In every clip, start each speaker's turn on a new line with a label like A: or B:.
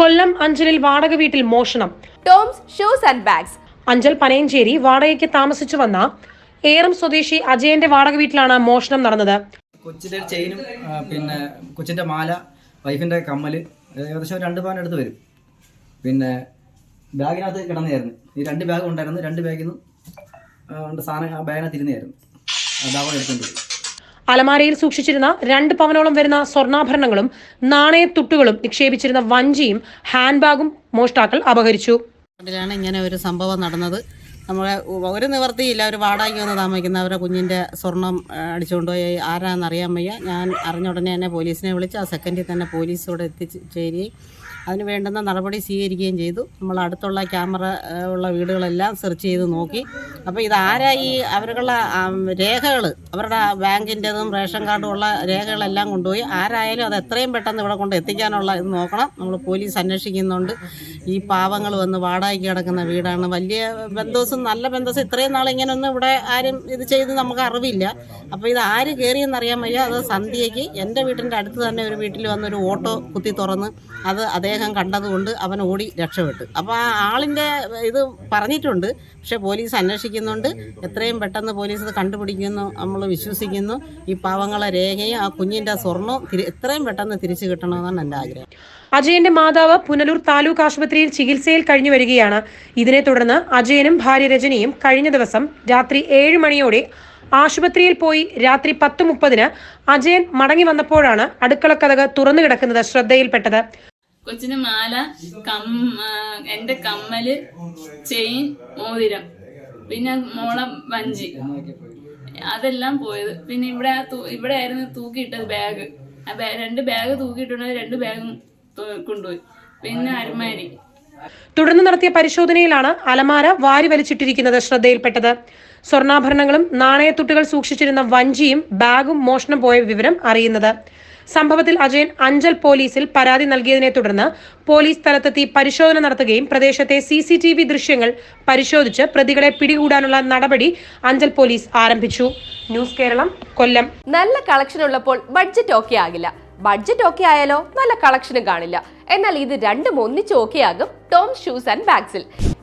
A: കൊല്ലം അഞ്ചലിൽ വാടക വീട്ടിൽ മോഷണം.
B: Toms shoes and bags.
A: Anchal Panayancheri വാടകയ്ക്ക് താമസിച്ചു വന്ന ഏറം സ്വദേശി അജയന്റെ വാടക വീട്ടിലാണ് മോഷണം നടന്നത്.
C: കൊച്ചിന്റെ ചെയിനും പിന്നെ കൊച്ചിന്റെ മാല വൈഫിന്റെ കമ്മൽ ഏകദേശം രണ്ട് പവൻ അടുത്ത് വരും. പിന്നെ ബാഗിനകത്ത് കിടന്നായിരുന്നു. ഈ രണ്ട് ബാഗ് ഉണ്ടായിരുന്നു. രണ്ട് ബാഗിൽ നിന്നും ഉണ്ട് സാധനം ബാഗിനകത്ത് ഇരുന്നായിരുന്നു. അതാവോ എടുത്തുകൊണ്ട് പോയി
A: അലമാരയിൽ സൂക്ഷിച്ചിരുന്ന രണ്ട് പവനോളം വരുന്ന സ്വർണാഭരണങ്ങളും നാണയത്തുട്ടുകളും നിക്ഷേപിച്ചിരുന്ന വഞ്ചിയും ഹാൻഡ് ബാഗും മോഷ്ടാക്കൾ അപഹരിച്ചു. ാണ്
D: ഇങ്ങനെ ഒരു സംഭവം നടന്നത്. നമ്മളെ ഒരു നിവർത്തിയില്ല ഒരു വാടകയ്ക്ക് വന്ന് താമസിക്കുന്ന അവരുടെ കുഞ്ഞിന്റെ സ്വർണം അടിച്ചുകൊണ്ടുപോയി. ആരാന്നറിയാൻ വയ്യ. ഞാൻ അറിഞ്ഞ ഉടനെ തന്നെ പോലീസിനെ വിളിച്ച് ആ സെക്കൻഡിൽ തന്നെ പോലീസ് ഇവിടെ എത്തിച്ചേരുകയും അതിന് വേണ്ടുന്ന നടപടി സ്വീകരിക്കുകയും ചെയ്തു. നമ്മൾ അടുത്തുള്ള ക്യാമറ ഉള്ള വീടുകളെല്ലാം സെർച്ച് ചെയ്ത് നോക്കി. അപ്പോൾ ഇതാരായി ഈ അവരുടെ രേഖകൾ അവരുടെ ബാങ്കിന്റെതും റേഷൻ കാർഡും ഉള്ള രേഖകളെല്ലാം കൊണ്ടുപോയി. ആരായാലും അത് എത്രയും പെട്ടെന്ന് ഇവിടെ കൊണ്ട് എത്തിക്കാനുള്ള ഇത് നോക്കണം. നമ്മൾ പോലീസ് അന്വേഷിക്കുന്നുണ്ട്. ഈ പാവങ്ങൾ വന്ന് വാടകയ്ക്ക് കിടക്കുന്ന വീടാണ്. വലിയ ബന്ധോസും നല്ല ബന്ധോസും ഇത്രയും നാൾ ഇങ്ങനെയൊന്നും ഇവിടെ ആരും ഇത് ചെയ്ത് നമുക്ക് അറിവില്ല. അപ്പോൾ ഇത് ആര് കയറിയെന്നറിയാൻ വയ്യ. അത് സന്ധ്യയ്ക്ക് എന്റെ വീട്ടിന്റെ അടുത്ത് തന്നെ ഒരു വീട്ടിൽ വന്നൊരു ഓട്ടോ കുത്തി തുറന്ന് അത് അദ്ദേഹം കണ്ടതുകൊണ്ട് അവൻ ഓടി രക്ഷപ്പെട്ടു. അപ്പോൾ ആ ആളിന്റെ ഇത് പറഞ്ഞിട്ടുണ്ട്. പക്ഷേ പോലീസ് അന്വേഷിക്കുന്നുണ്ട്. എത്രയും പെട്ടെന്ന് പോലീസ് ഇത് കണ്ടുപിടിക്കുന്നു. നമ്മൾ വിശ്വസിക്കുന്നു. ഈ പാവങ്ങളെ രേഖയും ആ കുഞ്ഞിന്റെ സ്വർണവും എത്രയും പെട്ടെന്ന് തിരിച്ചു കിട്ടണമെന്നാണ് എന്റെ ആഗ്രഹം.
A: അജയന്റെ മാതാവ് പുനലൂർ താലൂക്ക് ആശുപത്രിയിൽ ചികിത്സയിൽ കഴിഞ്ഞു വരികയാണ്. ഇതിനെ തുടർന്ന് അജയനും ഭാര്യ രജനിയും കഴിഞ്ഞ ദിവസം രാത്രി ഏഴ് മണിയോടെ ആശുപത്രിയിൽ പോയി രാത്രി പത്ത് മുപ്പതിന് അജയൻ മടങ്ങി വന്നപ്പോഴാണ് അടുക്കളക്കഥക് തുറന്നു കിടക്കുന്നത് ശ്രദ്ധയിൽപ്പെട്ടത്.
E: കൊച്ചിന് മാല എന്റെ കമ്മൽ ചെയിൻ മോതിരം പിന്നെ മോളം വഞ്ചി. അതെല്ലാം പോയത്. പിന്നെ ഇവിടെ ഇവിടെ ആയിരുന്നു തൂക്കിയിട്ടത് ബാഗ്. രണ്ട് ബാഗ് തൂക്കിയിട്ടുണ്ടെങ്കിൽ രണ്ട് ബാഗും കൊണ്ടുപോയി. പിന്നെ അരുമാരി
A: തുടർന്ന് നടത്തിയ പരിശോധനയിലാണ് അലമാര വാരി വലിച്ചിട്ടിരിക്കുന്നത് ശ്രദ്ധയിൽപ്പെട്ടത്. സ്വർണാഭരണങ്ങളും നാണയത്തുട്ടുകൾ സൂക്ഷിച്ചിരുന്ന വഞ്ചിയും ബാഗും മോഷണം പോയ വിവരം അറിയുന്നത്. സംഭവത്തിൽ അജയൻ അഞ്ചൽ പോലീസിൽ പരാതി നൽകിയതിനെ തുടർന്ന് പോലീസ് സ്ഥലത്തെത്തി പരിശോധന നടത്തുകയും പ്രദേശത്തെ സി സി ടി വി ദൃശ്യങ്ങൾ പരിശോധിച്ച് പ്രതികളെ പിടികൂടാനുള്ള നടപടി അഞ്ചൽ പോലീസ് ആരംഭിച്ചു. ന്യൂസ് കേരളം കൊല്ലം.
B: നല്ല കളക്ഷൻ ഉള്ളപ്പോൾ ബഡ്ജറ്റ് ഓക്കെ ആകില്ല. ബഡ്ജറ്റ് ഓക്കെ ആയാലോ നല്ല കളക്ഷനും കാണില്ല. എന്നാൽ ഇത് രണ്ടും ഒന്നിച്ച് ഓക്കെ ആകും ടോം ഷൂസ് ആൻഡ് ബാഗ്സിൽ.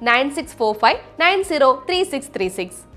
B: 9645